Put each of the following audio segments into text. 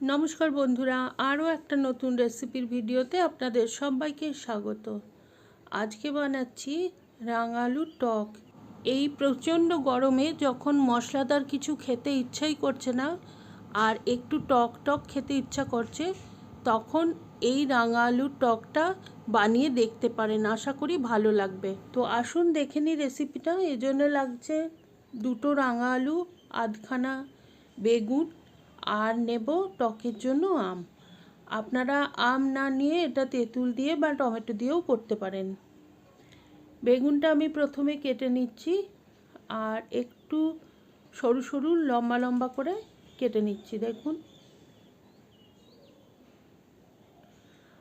নমস্কার বন্ধুরা, আরও একটা নতুন রেসিপির ভিডিওতে আপনাদের সবাইকে স্বাগত। আজকে বানাচ্ছি রাঙালু টক। এই প্রচণ্ড গরমে যখন মশলাদার কিছু খেতে ইচ্ছাই করছে না, আর একটু টক টক খেতে ইচ্ছা করছে, তখন এই রাঙা আলুর টকটা বানিয়ে দেখতে পারেন। আশা করি ভালো লাগবে। তো আসুন দেখে নিই রেসিপিটা। এজন্য লাগছে দুটো রাঙা আলু আধখানা বেগুন আর নেব টকের জন্য আম। আপনারা আম না নিয়ে এটা তেঁতুল দিয়ে বা টমেটো দিয়েও করতে পারেন। বেগুনটা আমি প্রথমে কেটে নিচ্ছি আর একটু সরু সরু লম্বা লম্বা করে কেটে নিচ্ছি, দেখুন।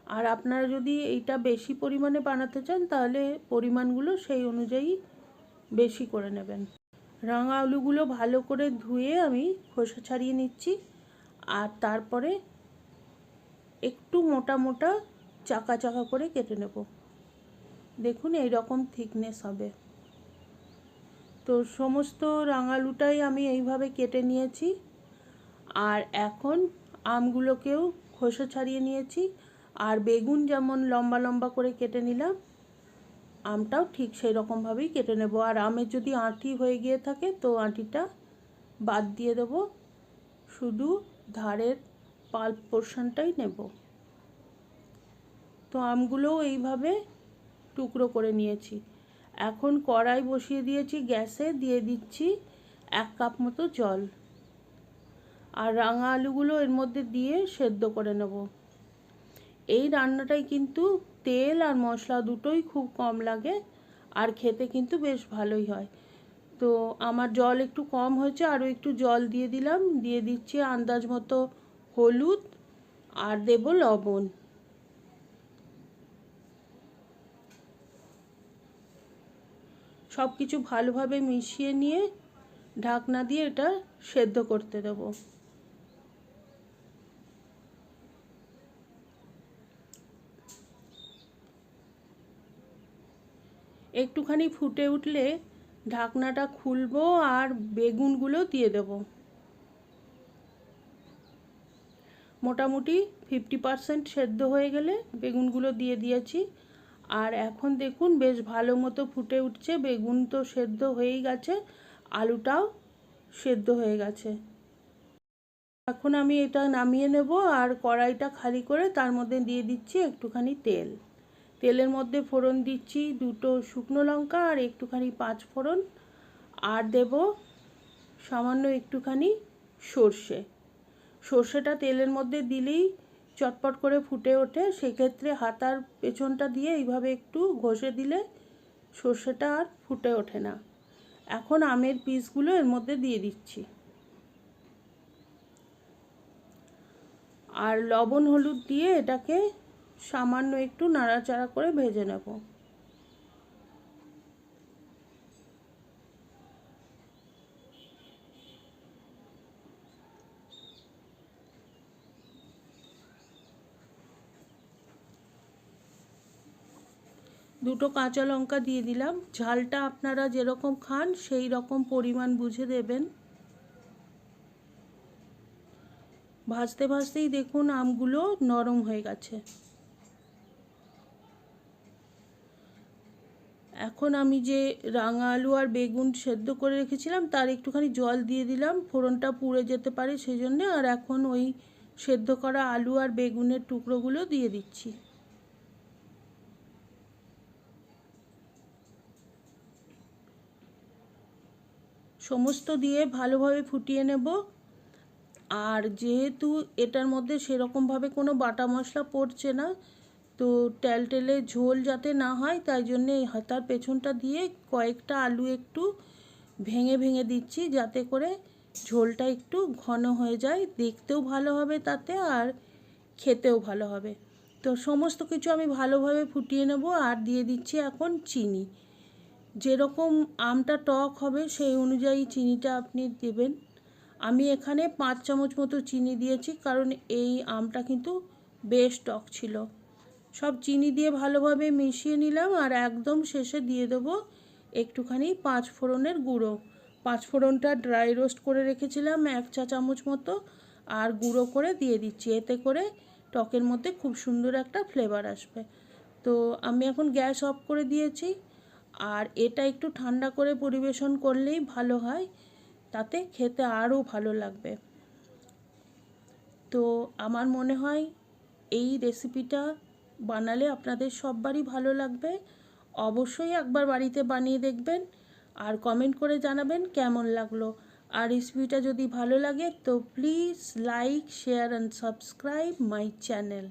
আর আপনারা যদি এইটা বেশি পরিমাণে বানাতে চান, তাহলে পরিমাণগুলো সেই অনুযায়ী বেশি করে নেবেন। রাঙা আলুগুলো ভালো করে ধুয়ে আমি খোসা ছাড়িয়ে নিচ্ছি। আর তারপরে একটু মোটা মোটা চাকা চাকা করে কেটে নেব। দেখুন এই রকম থিকনেস হবে। তো সমস্ত রাঙালুটাই আমি এইভাবে কেটে নিয়েছি। আর এখন আমগুলোকেও খোসা ছাড়িয়ে নিয়েছি। আর বেগুন যেমন লম্বা লম্বা করে কেটে নিলাম, আমটাও ঠিক সেই রকমভাবেই কেটে নেব। আর আমের যদি আঁটি হয়ে গিয়ে থাকে, তো আঁটিটা বাদ দিয়ে দেবো। শুধু ধারের পাল্প পোর্শনটাই নেব। তো আমগুলোও এইভাবে টুকরো করে নিয়েছি। এখন কড়াই বসিয়ে দিয়েছি গ্যাসে, দিয়ে দিচ্ছি এক কাপ মতো জল। আর রাঙা আলুগুলো এর মধ্যে দিয়ে সেদ্ধ করে নেব। এই রান্নাটাই কিন্তু তেল আর মশলা দুটোই খুব কম লাগে, আর খেতে কিন্তু বেশ ভালোই হয়। তো আমার জল একটু কম হয়েছে, আরও একটু জল দিয়ে দিলাম, দিয়ে দিচ্ছি আন্দাজ মতো হলুদ আর দেব লবণ। সব কিছু ভালোভাবে মিশিয়ে নিয়ে ঢাকনা দিয়ে এটা সেদ্ধ করতে দেবো। একটুখানি ফুটে উঠলে ঢাকনাটা খুলবো আর বেগুনগুলো দিয়ে দেব। মোটামুটি ফিফটি পারসেন্ট সেদ্ধ হয়ে গেলে বেগুনগুলো দিয়ে দিয়েছি। আর এখন দেখুন বেশ ভালো মতো ফুটে উঠছে, বেগুন তো সেদ্ধ হয়েই গেছে, আলুটাও সেদ্ধ হয়ে গেছে। এখন আমি এটা নামিয়ে নেব আর কড়াইটা খালি করে তার মধ্যে দিয়ে দিচ্ছি একটুখানি তেল। তেলের মধ্যে ফোড়ন দিচ্ছি, দুটো শুকনো লঙ্কা আর একটুখানি পাঁচ ফোড়ন। আর দেব সামান্য একটুখানি সর্ষে। সর্ষেটা তেলের মধ্যে দিলেই চটপট করে ফুটে ওঠে। সেক্ষেত্রে হাতার পেছনটা দিয়ে এইভাবে একটু ঘষে দিলে সর্ষেটা আর ফুটে ওঠে না। এখন আমের পিসগুলো এর মধ্যে দিয়ে দিচ্ছি। আর লবণ হলুদ দিয়ে এটাকে সামান্য একটু নাড়াচাড়া করে ভেজে নেব। দুটো কাঁচা লঙ্কা দিয়ে দিলাম। ঝালটা আপনারা যেরকম খান, সেই রকম পরিমাণ বুঝে দেবেন। ভাজতে ভাজতেই দেখুন আমগুলো নরম হয়ে গেছে। এখন আমি যে রাঙা আলু আর বেগুন সেদ্ধ করে রেখেছিলাম, তার একটুখানি জল দিয়ে দিলাম, ফোড়নটা পুড়ে যেতে পারে সেই জন্যে আর এখন ওই সেদ্ধ করা আলু আর বেগুনের টুকরোগুলো দিয়ে দিচ্ছি। সমস্ত দিয়ে ভালোভাবে ফুটিয়ে নেব। আর যেহেতু এটার মধ্যে সেরকমভাবে কোনো বাটা মশলা পড়ছে না তো টেলটেলে ঝোল যাতে না হয়, তাই জন্য হাতার পেছনটা দিয়ে কয়েকটা আলু একটু ভেঙে ভেঙে দিচ্ছি, যাতে করে ঝোলটা একটু ঘন হয়ে যায়। দেখতেও ভালো হবে তাতে আর খেতেও ভালো হবে। তো সমস্ত কিছু আমি ভালোভাবে ফুটিয়ে নেব আর দিয়ে দিচ্ছি এখন চিনি। যেরকম আমটা টক হবে, সেই অনুযায়ী চিনিটা আপনি দেবেন। আমি এখানে পাঁচ চামচ মতো চিনি দিয়েছি, কারণ এই আমটা কিন্তু বেশ টক ছিল। সব চিনি দিয়ে ভালোভাবে মিশিয়ে নিলাম আর একদম শেষে দিয়ে দেবো একটুখানি পাঁচ ফোড়নের গুঁড়ো। পাঁচ ফোড়নটা ড্রাই রোস্ট করে রেখেছিলাম এক চা চামচ মতো আর গুঁড়ো করে দিয়ে দিচ্ছি। এতে করে টকের মধ্যে খুব সুন্দর একটা ফ্লেভার আসবে। তো আমি এখন গ্যাস অফ করে দিয়েছি আর এটা একটু ঠান্ডা করে পরিবেশন করলেই ভালো হয়, তাতে খেতে আরও ভালো লাগবে। তো আমার মনে হয় এই রেসিপিটা বানালে আপনাদের সববারই ভালো লাগবে। অবশ্যই একবার বাড়িতে বানিয়ে দেখবেন আর কমেন্ট করে জানাবেন কেমন লাগল। আর রেসিপিটা যদি ভালো লাগে তো please like share and subscribe my channel